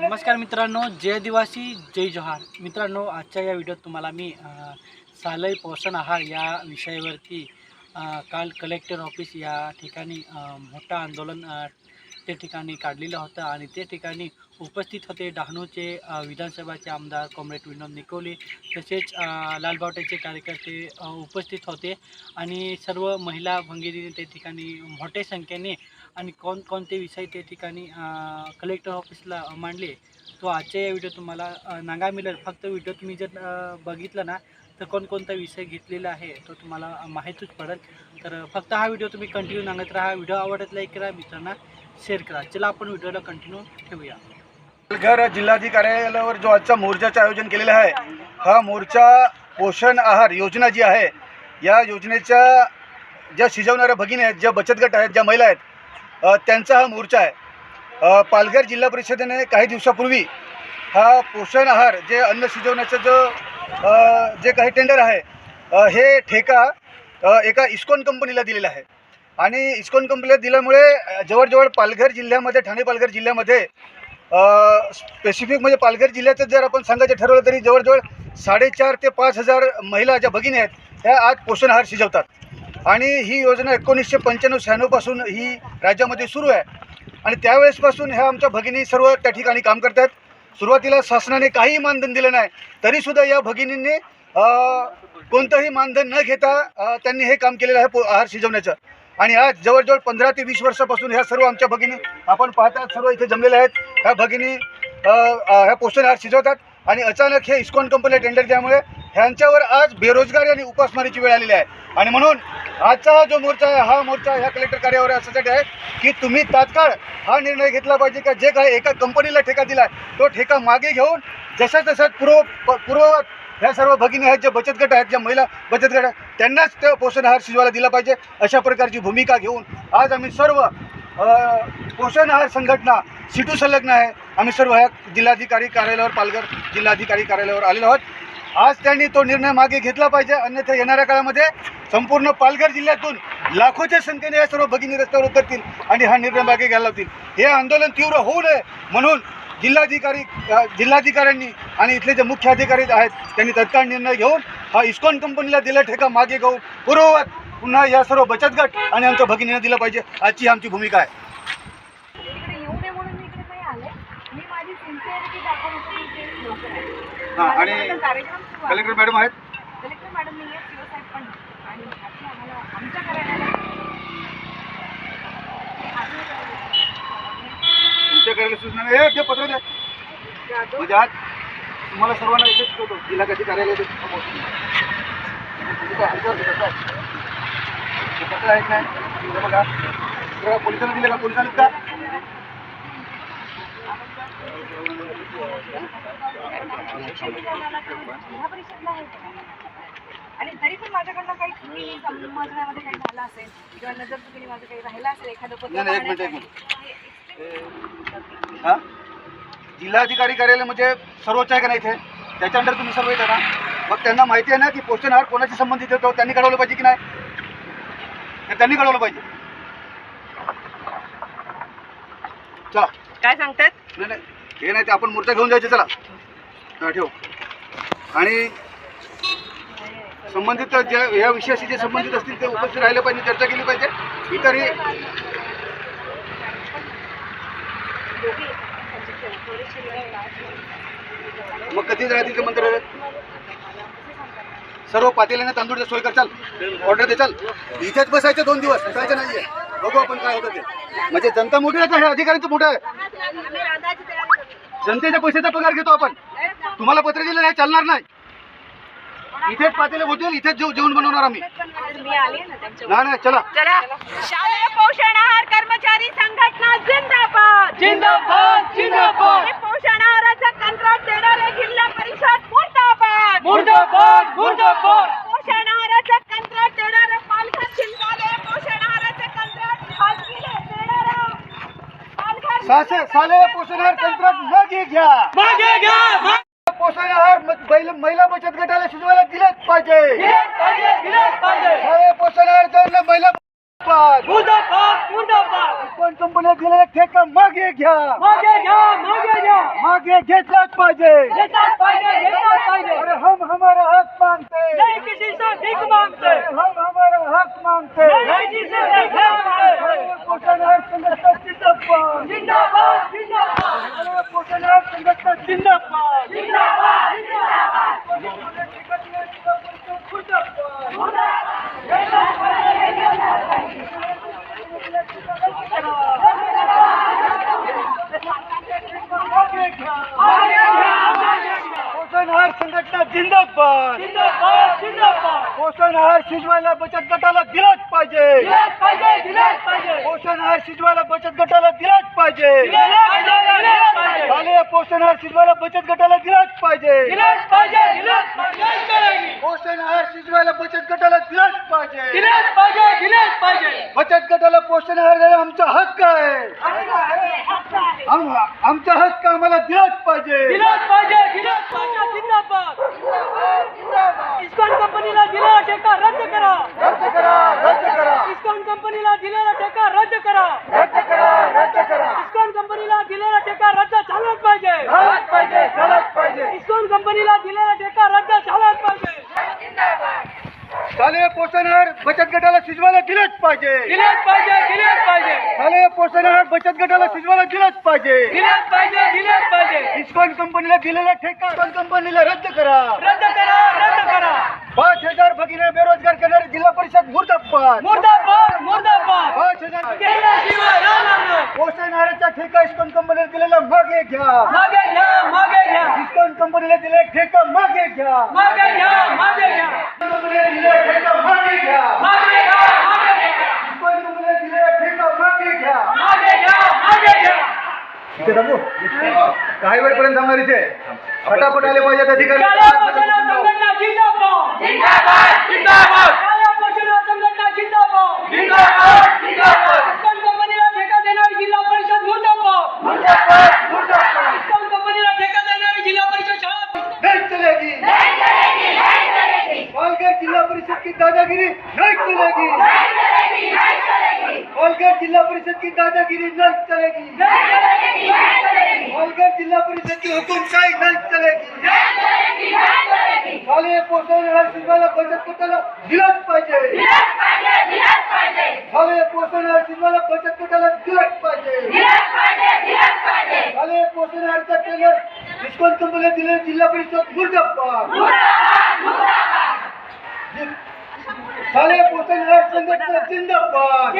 नमस्कार मित्रांनो जय दिवासी जय जोहार. मित्रांनो आजच्या या व्हिडिओत तुम्हाला मी सालय पोषण आहार या विषयावरती काल कलेक्टर ऑफिस या ठिकाणी मोठं आंदोलन ते ठिकाणी काढलेलं होतं आणि ते ठिकाणी उपस्थित होते डहाणूचे विधानसभाचे आमदार कॉम्रेड विनोद निकोले तसेच लालबावट्याचे कार्यकर्ते उपस्थित होते आणि सर्व महिला भंगिरीने ते ठिकाणी मोठ्या संख्येने आणि कोणकोणते विषय ते ठिकाणी कलेक्टर ऑफिसला मांडले. तो आजच्या या व्हिडिओ तुम्हाला नांगा मिळेल. फक्त व्हिडिओ तुम्ही जर बघितला ना तर कोणकोणता विषय घेतलेला आहे तो तुम्हाला माहीतच पडेल. तर फक्त हा व्हिडिओ तुम्ही कंटिन्यू नांगत राहा. व्हिडिओ आवडत लाईक करा मित्रांना. शेअर करा. चला आपण व्हिडिओला कंटिन्यू ठेवूया. घर जिल्हाधिकार्यालयावर जो आजचा मोर्चाचं आयोजन केलेलं आहे हा मोर्चा पोषण आहार योजना जी आहे या योजनेच्या ज्या शिजवणाऱ्या भगिनी आहेत ज्या बचत गट आहेत ज्या महिला आहेत त्यांचा हा मोर्चा आहे. पालघर जिल्हा परिषदेने काही दिवसापूर्वी हा पोषण आहार जे अन्न शिजवण्याचं जो जे काही टेंडर आहे हे ठेका एका इस्कॉन कंपनीला दिलेला आहे. आणि इस्कॉन कंपनीला दिल्यामुळे जवळजवळ पालघर जिल्ह्यामध्ये ठाणे पालघर जिल्ह्यामध्ये स्पेसिफिक म्हणजे पालघर जिल्ह्याचं जर आपण सांगायचं ठरवलं तरी जवळजवळ साडेचार ते पाच हजार महिला ज्या भगिनी आहेत ह्या आज पोषण आहार शिजवतात. आणि ही योजना एकोणीसशे पंच्याण्णव शहाण्णवपासून ही राज्यामध्ये सुरू आहे. आणि त्यावेळेसपासून ह्या आमच्या भगिनी सर्व त्या ठिकाणी काम करतात. सुरुवातीला शासनाने काहीही मानधन दिलं नाही तरीसुद्धा या भगिनींनी कोणतंही मानधन न घेता त्यांनी हे काम केलेलं आहे पो आहार शिजवण्याचं. आणि आज जवळजवळ पंधरा ते वीस वर्षापासून ह्या सर्व आमच्या भगिनी आपण पाहतात सर्व इथे जमलेल्या आहेत. ह्या भगिनी ह्या पोषण आहार शिजवतात आणि अचानक हे इस्कॉन कंपनीला टेंडर त्यामुळे ह्यांच्यावर आज बेरोजगारी आणि उपासमारीची वेळ आलेली आहे. आणि म्हणून आजचा हा जो मोर्चा आहे हा मोर्चा ह्या कलेक्टर कार्यावर यासाठी आहे की तुम्ही तात्काळ हा निर्णय घेतला पाहिजे का? जे काय एका कंपनीला ठेका दिला आहे तो ठेका मागे घेऊन जशा तसं पूर्व प- पूर्ववत ह्या सर्व भगिनी आहेत ज्या बचत गट आहेत ज्या महिला बचत गट आहेत त्यांनाच ते पोषण आहार शिजवायला दिला पाहिजे. अशा प्रकारची भूमिका घेऊन आज आम्ही सर्व पोषण आहार संघटना सिटू संलग्न आहे. आम्ही सर्व ह्या जिल्हाधिकारी कार्यालयावर पालघर जिल्हाधिकारी कार्यालयावर आलेलो आहोत. आज त्यांनी तो निर्णय मागे घेतला पाहिजे. अन्यथा येणाऱ्या काळामध्ये संपूर्ण पालघर जिल्ह्यातून लाखोच्या संख्येने या सर्व भगिनी रस्त्यावर उतरतील आणि हा निर्णय मागे घ्यायला लावतील. हे आंदोलन तीव्र होऊ नये म्हणून जिल्हाधिकारी जिल्हाधिकाऱ्यांनी आणि इथले जे मुख्य अधिकारी आहेत त्यांनी तत्काळ निर्णय घेऊन हा इस्कॉन कंपनीला दिला ठेका मागे घेऊन पूर्ववत पुन्हा या सर्व बचत गट आणि आमच्या भगिनींना दिला पाहिजे. आजची आमची भूमिका आहे. हां, आणि. कलेक्टर मॅडम आहेत. कलेक्टर मॅडम नाही आहेत शिवसाहेब पण नाही. आणि आता आम्हाला आमच्या कार्यालयाला तुमच्या कार्यालय सूचना हे ते पत्र द्या. म्हणजे आज तुम्हाला सर्वांना इथे शिकवतो जिल्हाधिकारी कार्यालय इथे समोर. तुमचं काय? हे पत्र काय बघा. बघा, पोलिसांना दिले का? पोलिसांनी का? जिल्हा परिषदला आहे आणि तरी पण माझ्याकडनं काही चुकी समजण्यामध्ये काही झालं असेल किंवा नजर चुकीने माझं काही राहिलं असेल एखादं पत्र नाही, नाही, एक मिनिट, एक. हा? जिल्हाधिकारी कार्यालय म्हणजे सर्वोच्च आहे का नाही इथे? त्याच्या अंडर तुम्ही सर्व येता ना मग त्यांना माहिती आहे ना की पोषण आहार कोणाशी संबंधित येतो त्यांनी कळवलं पाहिजे की नाही? त्यांनी कळवलं पाहिजे. चला. काय सांगतात नाही नाही. हे नाही ते आपण मोर्चा घेऊन जायचे चला. हा ठेव. आणि संबंधित ज्या या विषयाशी जे संबंधित असतील ते उपस्थित राहिले पाहिजे चर्चा केली पाहिजे. इतरही मग कधी राहतील ते मंत्र सर्व पातेल्याने तांदूळच्या सोय करचाल ऑर्डर देचाल इथेच बसायचं दोन दिवस. बसायचं नाहीये. बघू आपण काय होतं ते. म्हणजे जनता मोठी आहे हे अधिकाऱ्यांचं मोठं आहे. जनतेच्या पैशाचा पगार घेतो आपण. तुम्हाला पत्र दिलं नाही चालणार नाही. इथेच पातेले होतील इथेच जेव जेवण बनवणार आम्ही. नाही नाही चला. चला. शालेय पोषण आहार कर्मचारी संघटना जिंदाबाद. जिंदाबाद जिंदाबाद. पोषण आहाराचं कंत्राट देणारे जिल्हा परिषद मुर्दाबाद. मुर्दाबाद मुर्दाबाद. पोषण आहाराचं कंत्राट देणारे पालघर जिल्ह्याने पोषण आहाराचं कंत्राट खासगीला देणारं पालघर साले पोषण आहार कंत्राट मागे घ्या. मागे घ्या. पोषण आहार महिला बचत गटाला शिजवायला दिलेच पाहिजे. साले पोषण आहार ज्यांना महिला दिलेला ठेका मागे घ्या. मागे घ्या मागे घ्या. मागे घेतलाच पाहिजे. अरे हम हमारा हक मांगते. नहीं किसी से भीख मांगते. अरे हम हमारा हक मांगते. पोषण आहार पोषण आहार संघटना जिंदाबाद. शिजवायला बचत गटाला दिलाच पाहिजे. दिलाच पाहिजे दिलाच पाहिजे. शिजवायला बचत गटाला दिलाच पाहिजे. झाले पोषण आहार शिजवायला बचत गटाला दिलाच पाहिजे. पोषण आहार शिजवायला बचत गटाला दिलाच पाहिजे. बचत गटाला पोषण आहार देणं आमचा हक्क आहे. आम- आमचा हक्क आम्हाला दिलाच पाहिजे. दिलाच पाहिजे दिलाच पाहिजे जिंदाबाद. इस्कॉन कंपनीला दिलेला ठेका रद्द करा. रद्द करा रद्द करा. इस्कॉन कंपनीला दिलेला ठेका रद्द करा. रद्द करा रद्द करा. इस्कॉन कंपनीला दिलेला ठेका रद्द झालाच पाहिजे. झालाच पाहिजे झालाच पाहिजे. इस्कॉन कंपनीला दिलेला ठेका रद्द झालाच पाहिजे झाले पोषण आहार बचत गटाला शिजवायला दिलंच पाहिजे. दिलाच पाहिजे दिलाच पाहिजे. झाले पोषण आहार बचत गटाला शिजवायला दिलंच पाहिजे. दिलाच पाहिजे दिलाच पाहिजे. इस्कॉन कंपनीला दिलेला ठेका इस्कॉन कंपनीला रद्द करा. रद्द करा रद्द करा. पाच हजार भगिनी बेरोजगार करणारी जिल्हा परिषद मुर्दाबाद. मुर्दाबाद मुर्दाबाद. पाच हजार केल्याशिवाय राहणार नाही. पोषण आहाराचा ठेका इस्कॉन कंपनीला दिलेला मागे घ्या. मागे घ्या मागे घ्या इस्कॉन कंपनीला दिलेला ठेका मागे घ्या मागे घ्या मागे घ्या कंपनीला दिलेला ठेका मागे घ्या मागे घ्या मागे घ्या इस्कॉन कंपनीला दिलेला ठेका मागे घ्या मागे घ्या मागे घ्या इथे थांबू काही वेळपर्यंत थांबणार इथे फटाफट आले पाहिजेत अधिकारी काळ्या पोषणा संघटना जिंदाबाद जिंदाबाद जिंदाबाद काळ्या पोषणा संघटना जिंदाबाद जिंदाबाद जिंदाबाद इस्कॉन कंपनीला ठेका देणारी जिल्हा परिषद मुर्दाबाद मुर्दाबाद मुर्दाबाद परिषद की दादागिरी नहीं चलेगी पालघर जिला परिषद की दादागिरी नहीं चलेगी पालघर जिला परिषद की हुकुमशाही नहीं चलेगी खाली पोषण आहार बचत गटाला दिलाच पाहिजे. खाली पोषण आहार बचत गटाला दिलाच पाहिजे. खाली पोषण आहारचा केलं डिस्काउंट कंपनीला दिले जिल्हा परिषद मुर्दाबाद. शालेय पोषण आहार संघटना जिंदाबाद.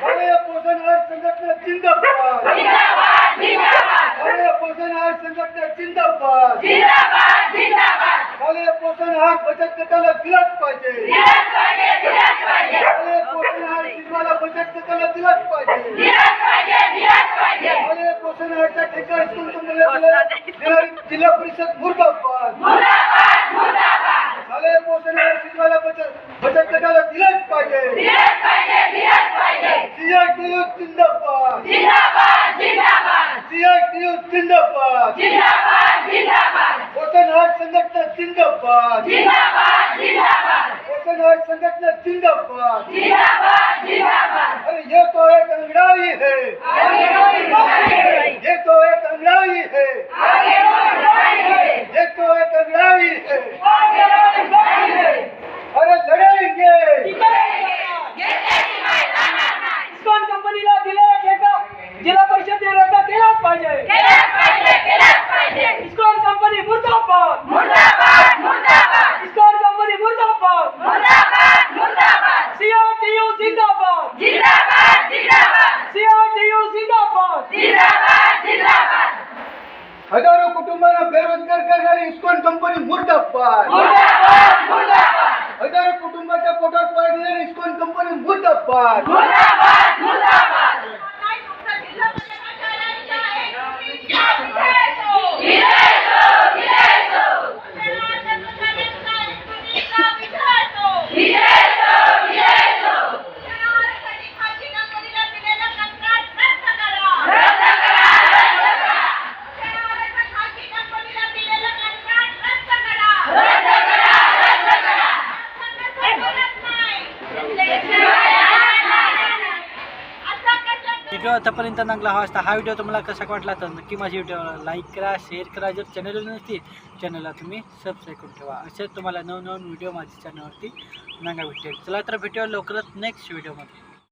शालेय पोषण आहार संघटना जिंदाबाद. शालेय पोषण आहार संघटना जिंदाबाद. शालेय पोषण आहार बचत गटाला दिलाच पाहिजे. शालेय पोषण आहार शिजवायला बचत गटाला दिलाच पाहिजे. शालेय पोषण आहारच्या ठेका स्कूल जिल्हा परिषद मुर्दाबाद. आहार शिजवायला बचत बचत गटाला दिलाच पाहिजे. सीआयटीयू जिंदाबाद. सीआयटीयू जिंदाबाद. पोषण आहार संघटना जिंदाबाद. पोषण आहार संघटना जिंदाबाद अरे ये तो एक अंगड़ाई है ये तो एक अंगड़ाई है ये तो एक अंगड़ाई है अरे लड़ेंगे इस्कॉन कंपनीला दिलेला ठेका जिल्हा परिषद रद्द केलाच पाहिजे इस्कॉन कंपनी मुर्दाबाद इस्कॉन कंपनी मुर्दाबाद सीआरटीयू जिंदाबाद सीआरटीयू हजारो कुटुंबांना बेरोजगार करणारी इस्कॉन कंपनी मुर्दाबाद. हजारो कुटुंबाच्या पोटात पाडलेली इस्कॉन कंपनी मुर्दाबाद. व्हिडिओ आतापर्यंत चांगला हवा असता हा व्हिडिओ तुम्हाला कसा वाटला तर नक्की माझ्या व्हिडिओला लाईक करा शेअर करा. जर चॅनल नसतील चॅनलला तुम्ही सबस्क्राईब करून ठेवा. असेच तुम्हाला नवनवीन व्हिडिओ माझ्या चॅनलवरती नांगा भेटेल चला तर भेटूया लवकरच नेक्स्ट व्हिडिओमध्ये